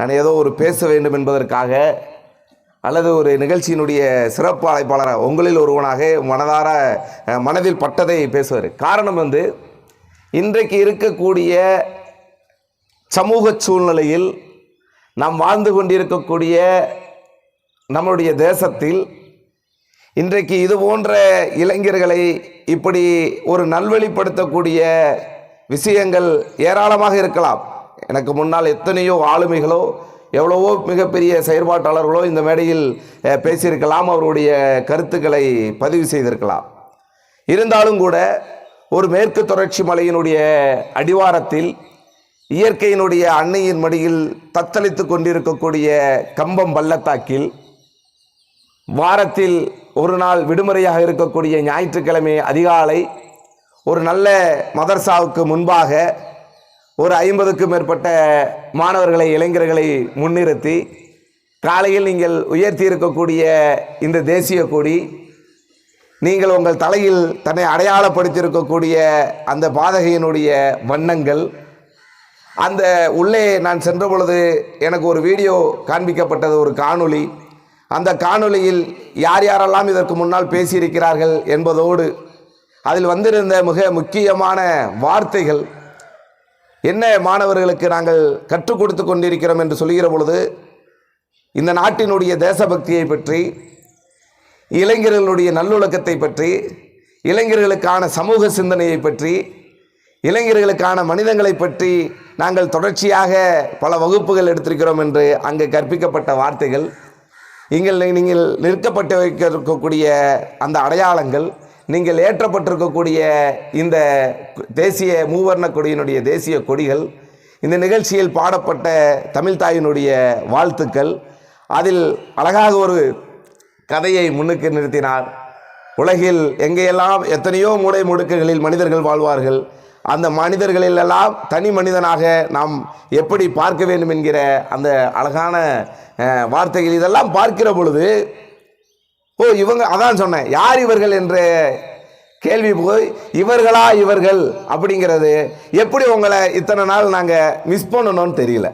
நான் ஏதோ ஒரு பேச வேண்டும் என்பதற்காக அல்லது ஒரு நிகழ்ச்சியினுடைய சிறப்பு அழைப்பாளராக உங்களில் ஒருவனாக மனதார மனதில் பட்டதை பேசுவார். காரணம் வந்து இன்றைக்கு இருக்கக்கூடிய சமூக சூழ்நிலையில் நாம் வாழ்ந்து கொண்டிருக்கக்கூடிய நம்மளுடைய தேசத்தில் இன்றைக்கு இது போன்ற இளைஞர்களை இப்படி ஒரு நல்வழிப்படுத்தக்கூடிய விஷயங்கள் ஏராளமாக இருக்கலாம். எனக்கு முன்னால் எத்தனையோ ஆளுமைகளோ எவ்வளவோ மிகப்பெரிய செயற்பாட்டாளர்களோ இந்த மேடையில் பேசியிருக்கலாம் அவருடைய கருத்துக்களை பதிவு செய்திருக்கலாம். இருந்தாலும் கூட ஒரு மேற்கு தொடர்ச்சி மலையினுடைய அடிவாரத்தில் இயற்கையினுடைய அன்னையின் மடியில் தத்தளித்து கொண்டிருக்கக்கூடிய கம்பம் பள்ளத்தாக்கில் வாரத்தில் ஒரு நாள் விடுமுறையாக இருக்கக்கூடிய ஞாயிற்றுக்கிழமை அதிகாலை ஒரு நல்ல மதர்சாவுக்கு முன்பாக ஒரு ஐம்பதுக்கும் மேற்பட்ட மாணவர்களை இளைஞர்களை முன்னிறுத்தி காலையில் நீங்கள் உயர்த்தி இருக்கக்கூடிய இந்த தேசிய கொடி நீங்கள் உங்கள் தலையில் தன்னை அடையாளப்படுத்தியிருக்கக்கூடிய அந்த பாதகையினுடைய வண்ணங்கள் அந்த உள்ளே நான் சென்ற பொழுது எனக்கு ஒரு வீடியோ காண்பிக்கப்பட்டது ஒரு காணொளி. அந்த காணொளியில் யார் யாரெல்லாம் இதற்கு முன்னால் பேசியிருக்கிறார்கள் என்பதோடு அதில் வந்திருந்த மிக முக்கியமான வார்த்தைகள் என்ன மாணவர்களுக்கு நாங்கள் கற்றுக் கொடுத்து கொண்டிருக்கிறோம் என்று சொல்லுகிற பொழுது இந்த நாட்டினுடைய தேசபக்தியை பற்றி இளைஞர்களுடைய நல்லொழுக்கத்தை பற்றி இளைஞர்களுக்கான சமூக சிந்தனையை பற்றி இளைஞர்களுக்கான மனிதங்களை பற்றி நாங்கள் தொடர்ச்சியாக பல வகுப்புகள் எடுத்திருக்கிறோம் என்று அங்கே கற்பிக்கப்பட்ட வார்த்தைகள் நீங்கள் நீங்கள் நிற்கப்பட்டு வைக்கக்கூடிய அந்த அடையாளங்கள் நீங்கள் ஏற்றப்பட்டிருக்கக்கூடிய இந்த தேசிய மூவர்ண கொடியினுடைய தேசிய கொடிகள் இந்த நிகழ்ச்சியில் பாடப்பட்ட தமிழ் தாயினுடைய வாழ்த்துக்கள். அதில் அழகாக ஒரு கதையை முன்னுக்கு நிறுத்தினார். உலகில் எங்கேயெல்லாம் எத்தனையோ மூளை முடுக்குகளில் மனிதர்கள் வாழ்வார்கள் அந்த மனிதர்களிலெல்லாம் தனி மனிதனாக நாம் எப்படி பார்க்க வேண்டும் என்கிற அந்த அழகான வார்த்தைகள் இதெல்லாம் பார்க்கிற பொழுது ஓ இவங்க அதான் சொன்னேன் யார் இவர்கள் என்ற கேள்வி போய் இவர்களா இவர்கள்? அப்படிங்கிறது எப்படி உங்களை இத்தனை நாள் நாங்கள் மிஸ் பண்ணணும்னு தெரியல.